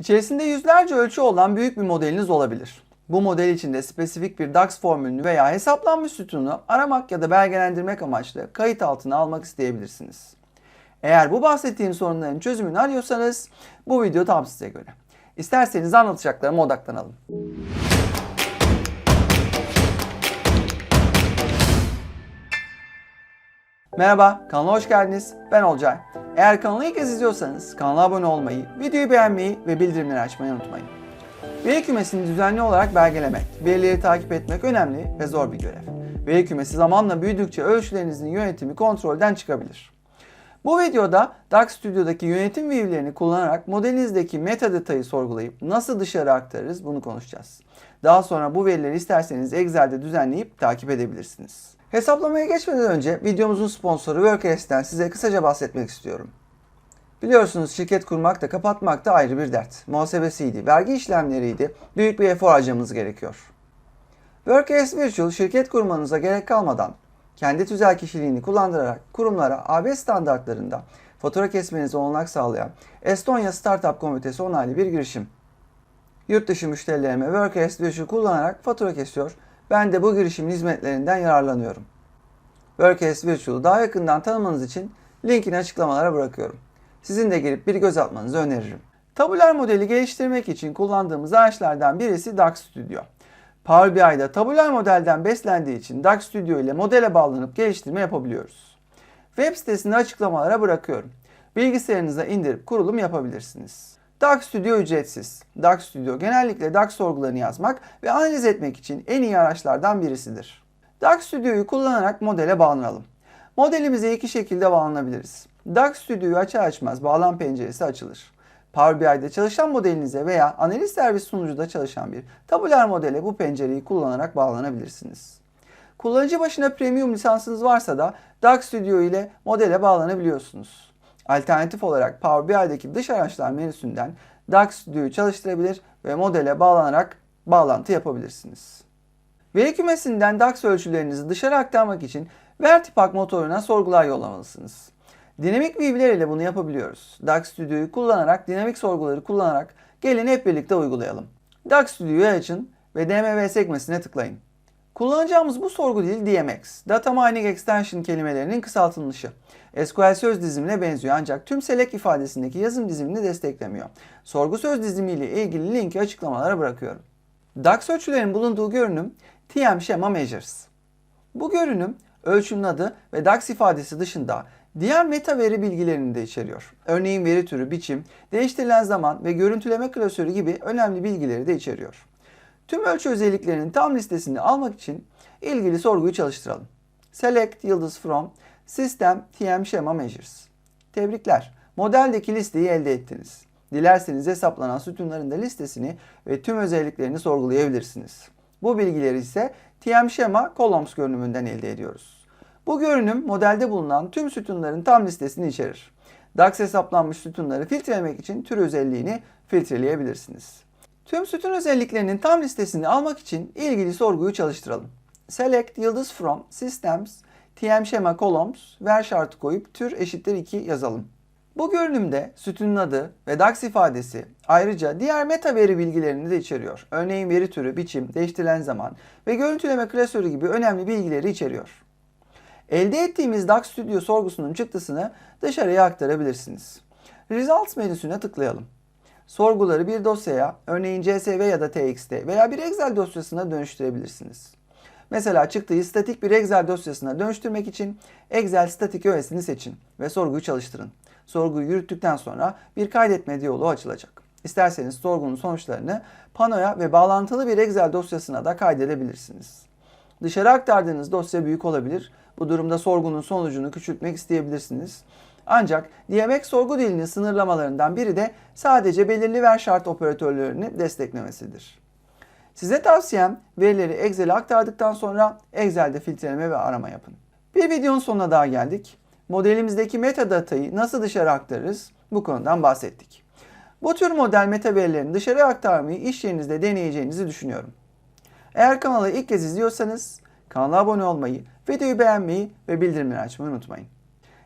İçerisinde yüzlerce ölçü olan büyük bir modeliniz olabilir. Bu model içinde spesifik bir DAX formülünü veya hesaplanmış sütununu aramak ya da belgelendirmek amaçlı kayıt altına almak isteyebilirsiniz. Eğer bu bahsettiğim sorunların çözümünü arıyorsanız bu video tam size göre. İsterseniz anlatacaklarıma odaklanalım. Merhaba, kanala hoş geldiniz. Ben Olcay. Eğer kanalı ilk kez izliyorsanız kanala abone olmayı, videoyu beğenmeyi ve bildirimleri açmayı unutmayın. Veri kümesini düzenli olarak belgelemek, verileri takip etmek önemli ve zor bir görev. Veri kümesi zamanla büyüdükçe ölçülerinizin yönetimi kontrolden çıkabilir. Bu videoda DAX Studio'daki yönetim verilerini kullanarak modelinizdeki metadatayı sorgulayıp nasıl dışarı aktarırız bunu konuşacağız. Daha sonra bu verileri isterseniz Excel'de düzenleyip takip edebilirsiniz. Hesaplamaya geçmeden önce videomuzun sponsoru Workplace'ten size kısaca bahsetmek istiyorum. Biliyorsunuz şirket kurmak da kapatmak da ayrı bir dert. Muhasebesiydi, vergi işlemleriydi, büyük bir efor harcamanız gerekiyor. Workcase Virtual şirket kurmanıza gerek kalmadan kendi tüzel kişiliğini kullandırarak kurumlara AB standartlarında fatura kesmenize olanak sağlayan Estonya Startup Komitesi onaylı bir girişim. Yurt dışı müşterilerime Workcase Virtual kullanarak fatura kesiyor. Ben de bu girişimin hizmetlerinden yararlanıyorum. Workcase Virtual'u daha yakından tanımanız için linkini açıklamalara bırakıyorum. Sizin de gelip bir göz atmanızı öneririm. Tabular modeli geliştirmek için kullandığımız araçlardan birisi DAX Studio. Power BI'da tabular modelden beslendiği için DAX Studio ile modele bağlanıp geliştirme yapabiliyoruz. Web sitesini açıklamalara bırakıyorum. Bilgisayarınıza indirip kurulum yapabilirsiniz. DAX Studio ücretsiz. DAX Studio genellikle DAX sorgularını yazmak ve analiz etmek için en iyi araçlardan birisidir. DAX Studio'yu kullanarak modele bağlanalım. Modelimize iki şekilde bağlanabiliriz. DAX Studio'yu açar açmaz bağlan penceresi açılır. Power BI'de çalışan modelinize veya analiz servis sunucuda çalışan bir tabular modele bu pencereyi kullanarak bağlanabilirsiniz. Kullanıcı başına premium lisansınız varsa da DAX Studio ile modele bağlanabiliyorsunuz. Alternatif olarak Power BI'deki dış araçlar menüsünden DAX Studio'yu çalıştırabilir ve modele bağlanarak bağlantı yapabilirsiniz. Veri kümesinden DAX ölçülerinizi dışarı aktarmak için Vertipak motoruna sorgular yollamalısınız. Dinamik VB'ler ile bunu yapabiliyoruz. DAX Studio'yu kullanarak, dinamik sorguları kullanarak gelin hep birlikte uygulayalım. DAX Studio'yu açın ve DMV sekmesine tıklayın. Kullanacağımız bu sorgu dili DMX, Data Mining Extension kelimelerinin kısaltılmışı. SQL söz dizimine benziyor ancak tüm select ifadesindeki yazım dizimini desteklemiyor. Sorgu söz dizimi ile ilgili linki açıklamalara bırakıyorum. DAX ölçülerin bulunduğu görünüm TM Schema Measures. Bu görünüm ölçünün adı ve DAX ifadesi dışında diğer meta veri bilgilerini de içeriyor. Örneğin veri türü, biçim, değiştirilen zaman ve görüntüleme klasörü gibi önemli bilgileri de içeriyor. Tüm ölçü özelliklerinin tam listesini almak için ilgili sorguyu çalıştıralım. Select yıldız from System TM Schema Measures. Tebrikler. Modeldeki listeyi elde ettiniz. Dilerseniz hesaplanan sütunların da listesini ve tüm özelliklerini sorgulayabilirsiniz. Bu bilgileri ise TM Schema Columns görünümünden elde ediyoruz. Bu görünüm modelde bulunan tüm sütunların tam listesini içerir. DAX hesaplanmış sütunları filtrelemek için tür özelliğini filtreleyebilirsiniz. Tüm sütun özelliklerinin tam listesini almak için ilgili sorguyu çalıştıralım. Select yıldız from systems tm schema columns ver şartı koyup tür eşittir 2 yazalım. Bu görünümde sütunun adı ve DAX ifadesi ayrıca diğer meta veri bilgilerini de içeriyor. Örneğin veri türü, biçim, değiştirilen zaman ve görüntüleme klasörü gibi önemli bilgileri içeriyor. Elde ettiğimiz DAX Studio sorgusunun çıktısını dışarıya aktarabilirsiniz. Results menüsüne tıklayalım. Sorguları bir dosyaya, örneğin CSV ya da TXT veya bir Excel dosyasına dönüştürebilirsiniz. Mesela çıktığı statik bir Excel dosyasına dönüştürmek için Excel statik öğesini seçin ve sorguyu çalıştırın. Sorguyu yürüttükten sonra bir kaydetme diyaloğu açılacak. İsterseniz sorgunun sonuçlarını panoya ve bağlantılı bir Excel dosyasına da kaydedebilirsiniz. Dışarı aktardığınız dosya büyük olabilir. Bu durumda sorgunun sonucunu küçültmek isteyebilirsiniz. Ancak DMX sorgu dilinin sınırlamalarından biri de sadece belirli ver şart operatörlerini desteklemesidir. Size tavsiyem verileri Excel'e aktardıktan sonra Excel'de filtreleme ve arama yapın. Bir videonun sonuna daha geldik. Modelimizdeki metadatayı nasıl dışarı aktarırız bu konudan bahsettik. Bu tür model meta verilerini dışarı aktarmayı iş yerinizde deneyeceğinizi düşünüyorum. Eğer kanalı ilk kez izliyorsanız kanala abone olmayı, videoyu beğenmeyi ve bildirimleri açmayı unutmayın.